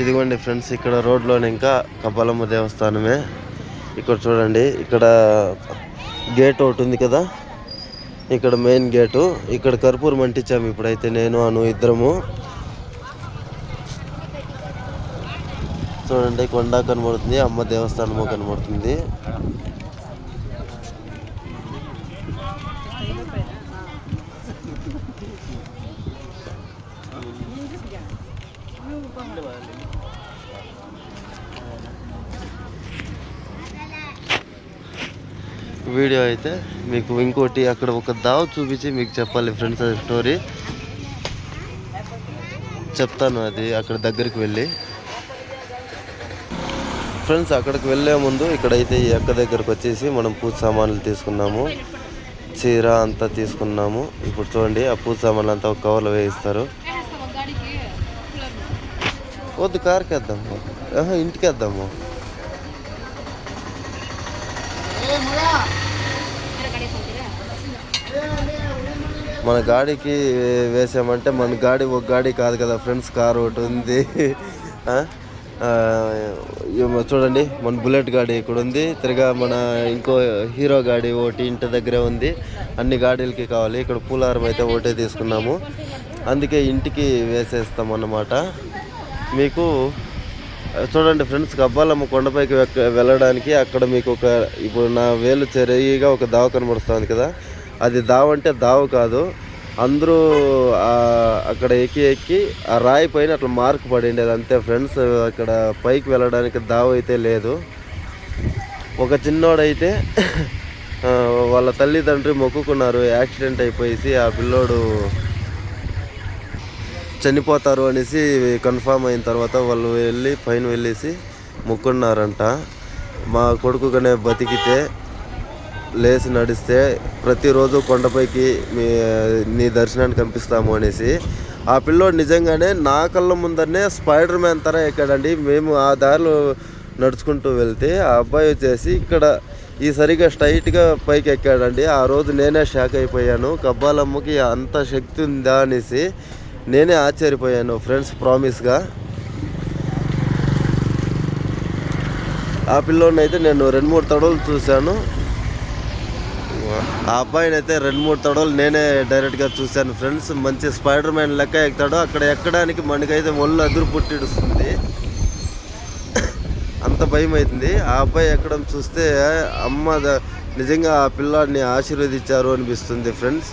ఇదిగోండి ఫ్రెండ్స్ ఇక్కడ రోడ్లోనే ఇంకా కపాలమ్మ దేవస్థానమే. ఇక్కడ చూడండి ఇక్కడ గేట్ ఒకటి ఉంది కదా? ఇక్కడ మెయిన్ గేటు. ఇక్కడ కర్పూరం అంటించాము ఇప్పుడైతే నేను అను ఇద్దరము. చూడండి కొండ కనబడుతుంది అమ్మ దేవస్థానము కనబడుతుంది. వీడియో అయితే మీకు ఇంకోటి అక్కడ ఒక దావ చూపించి మీకు చెప్పాలి ఫ్రెండ్స్ అది స్టోరీ చెప్తాను అది అక్కడ దగ్గరికి వెళ్ళి. ఫ్రెండ్స్ అక్కడికి వెళ్ళే ముందు ఇక్కడైతే ఈ అక్క దగ్గరకు వచ్చేసి మనం పూజ సామాన్లు తీసుకున్నాము. చీర అంతా తీసుకున్నాము. ఇప్పుడు చూడండి ఆ పూజ సామాన్లు అంతా ఒక కవర్లో వేయిస్తారు. వద్దు కార్కి వేద్దాము ఆహా, ఇంటికి వేద్దాము మన గాడికి వేసామంటే మన గాడి ఒక గాడి కాదు కదా ఫ్రెండ్స్ కార్ ఒకటి ఉంది. చూడండి మన బుల్లెట్ గాడి ఇక్కడ ఉంది. తిరగా మన ఇంకో హీరో గాడి ఒకటి ఇంటి దగ్గరే ఉంది. అన్ని గాడీలకి కావాలి. ఇక్కడ పూలారం అయితే ఒకటే తీసుకున్నాము. అందుకే ఇంటికి వేసేస్తాం అన్నమాట మీకు చూడండి ఫ్రెండ్స్ గబ్బాలమ్మ కొండపైకి వెళ్ళడానికి అక్కడ మీకు ఒక ఇప్పుడు నా వేలు చెరిగిగా ఒక దావ కనబడుతుంది కదా. అది దావ అంటే దావ కాదు. అందరూ అక్కడ ఎక్కి ఎక్కి ఆ రాయి పైన అట్లా మార్క్ పడింది అంతే ఫ్రెండ్స్ అక్కడ పైకి వెళ్ళడానికి దావ అయితే లేదు. ఒక చిన్నోడైతే వాళ్ళ తల్లిదండ్రి మొక్కుకున్నారు. యాక్సిడెంట్ అయిపోయేసి ఆ పిల్లోడు చనిపోతారు అనేసి కన్ఫామ్ అయిన తర్వాత వాళ్ళు వెళ్ళి పైన వెళ్ళేసి మొక్కున్నారంట. మా కొడుకుగానే బతికితే లేచి నడిస్తే ప్రతిరోజు కొండపైకి మీ నీ దర్శనానికి పంపిస్తాము అనేసి. ఆ పిల్లోడు నిజంగానే నా కళ్ళ ముందరనే స్పైడర్ మ్యాన్ తర ఎక్కాడండి. మేము ఆ దారిలో నడుచుకుంటూ వెళ్తే ఆ అబ్బాయి వచ్చేసి ఇక్కడ ఈ సరిగా స్ట్రైట్గా పైకి ఎక్కాడండి. ఆ రోజు నేనే షాక్ అయిపోయాను. కబ్బాలమ్మకి అంత శక్తి ఉందా అనేసి నేనే ఆశ్చర్యపోయాను ఫ్రెండ్స్ ప్రామిస్గా ఆ పిల్లోనైతే నేను రెండు మూడు తడవలు చూశాను. ఆ అబ్బాయిని అయితే రెండు మూడు తడవలు నేనే డైరెక్ట్గా చూశాను ఫ్రెండ్స్ మంచి స్పైడర్ మ్యాన్ లెక్క ఎక్కుతాడు అక్కడ ఎక్కడానికి మనకైతే ఒళ్ళు అదురు పుట్టిడుస్తుంది. అంత భయం అవుతుంది ఆ అబ్బాయి ఎక్కడం చూస్తే అమ్మ నిజంగా ఆ పిల్లాడిని ఆశీర్వదించారు అనిపిస్తుంది ఫ్రెండ్స్